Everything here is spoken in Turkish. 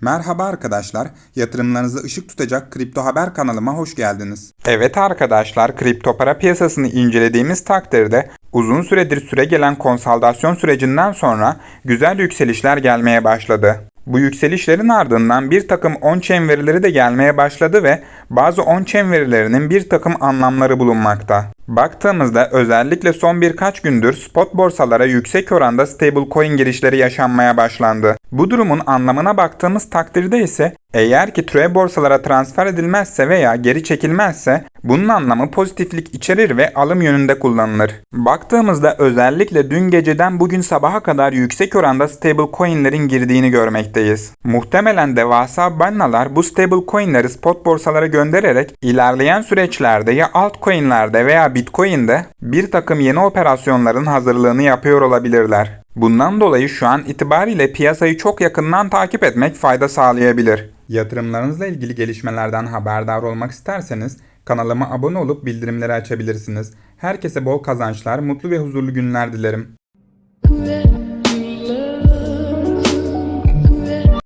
Merhaba arkadaşlar, yatırımlarınızı ışık tutacak Kripto Haber kanalıma hoş geldiniz. Evet arkadaşlar, kripto para piyasasını incelediğimiz takdirde uzun süredir süre gelen konsolidasyon sürecinden sonra güzel yükselişler gelmeye başladı. Bu yükselişlerin ardından bir takım on-chain verileri de gelmeye başladı ve bazı on-chain verilerinin bir takım anlamları bulunmakta. Baktığımızda özellikle son birkaç gündür spot borsalara yüksek oranda stablecoin girişleri yaşanmaya başlandı. Bu durumun anlamına baktığımız takdirde ise eğer ki türe borsalara transfer edilmezse veya geri çekilmezse bunun anlamı pozitiflik içerir ve alım yönünde kullanılır. Baktığımızda özellikle dün geceden bugün sabaha kadar yüksek oranda stablecoin'lerin girdiğini görmekteyiz. Muhtemelen devasa bannalar bu stablecoin'leri spot borsalara göndererek ilerleyen süreçlerde ya altcoin'lerde veya Bitcoin'de bir takım yeni operasyonların hazırlığını yapıyor olabilirler. Bundan dolayı şu an itibariyle piyasayı çok yakından takip etmek fayda sağlayabilir. Yatırımlarınızla ilgili gelişmelerden haberdar olmak isterseniz kanalıma abone olup bildirimleri açabilirsiniz. Herkese bol kazançlar, mutlu ve huzurlu günler dilerim.